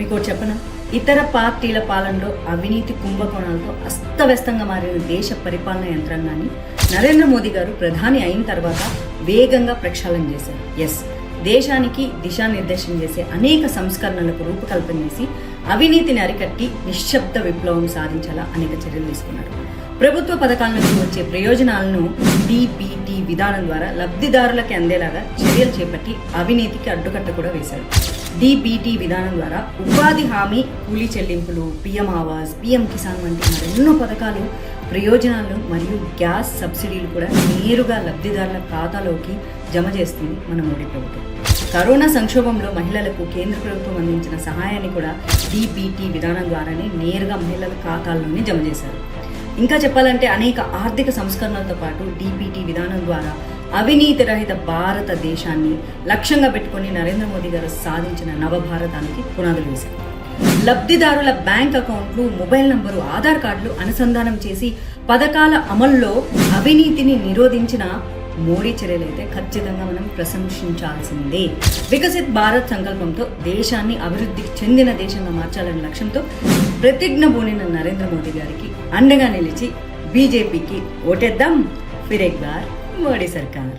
మీకు ఒకటి చెప్పనా? ఇతర పార్టీల పాలనలో అవినీతి కుంభకోణాలతో అస్తవ్యస్తంగా మారిన దేశ పరిపాలన యంత్రాంగాన్ని నరేంద్ర మోదీ గారు ప్రధాని అయిన తర్వాత వేగంగా ప్రక్షాళన చేశారు. ఎస్ దేశానికి దిశానిర్దేశం చేసే అనేక సంస్కరణలకు రూపకల్పన చేసి అవినీతిని అరికట్టి నిశ్శబ్ద విప్లవం సాధించాలా అనేక చర్యలు తీసుకున్నారు. ప్రభుత్వ పథకాల నుంచి వచ్చే ప్రయోజనాలను డిపిటి విధానం ద్వారా లబ్ధిదారులకు అందేలాగా చర్యలు చేపట్టి అవినీతికి అడ్డుకట్ట కూడా వేశారు. డిబిటి విధానం ద్వారా ఉపాధి హామీ కూలీ చెల్లింపులు పిఎం ఆవాస్ పిఎం కిసాన్ వంటి మరెన్నో పథకాలు ప్రయోజనాలు మరియు గ్యాస్ సబ్సిడీలు కూడా నేరుగా లబ్ధిదారుల ఖాతాలోకి జమ చేస్తుంది మన మోడీ ప్రభుత్వం. కరోనా సంక్షోభంలో మహిళలకు కేంద్ర ప్రభుత్వం అందించిన సహాయాన్ని కూడా డిబిటి విధానం ద్వారానే నేరుగా మహిళల ఖాతాల్లోనే జమ చేశారు. ఇంకా చెప్పాలంటే అనేక ఆర్థిక సంస్కరణలతో పాటు డిపిటి విధానం ద్వారా అవినీతి రహిత భారతదేశాన్ని లక్ష్యంగా పెట్టుకుని నరేంద్ర మోదీ గారు సాధించిన నవభారతానికి పునాదులు వేశారు. లబ్ధిదారుల బ్యాంక్ అకౌంట్లు మొబైల్ నంబరు ఆధార్ కార్డులు అనుసంధానం చేసి పథకాల అమల్లో అవినీతిని నిరోధించిన మోడీ చర్యలు అయితే ఖచ్చితంగా మనం ప్రశంసించాల్సిందే. వికసిత్ భారత్ సంకల్పంతో దేశాన్ని అభివృద్ధి చెందిన దేశంగా మార్చాలనే లక్ష్యంతో ప్రతిజ్ఞ బూనిన నరేంద్ర మోదీ గారికి అండగా నిలిచి బీజేపీకి ఓటేద్దాం. ఫిర్ ఎక్ బార్ మోడీ సర్కార్.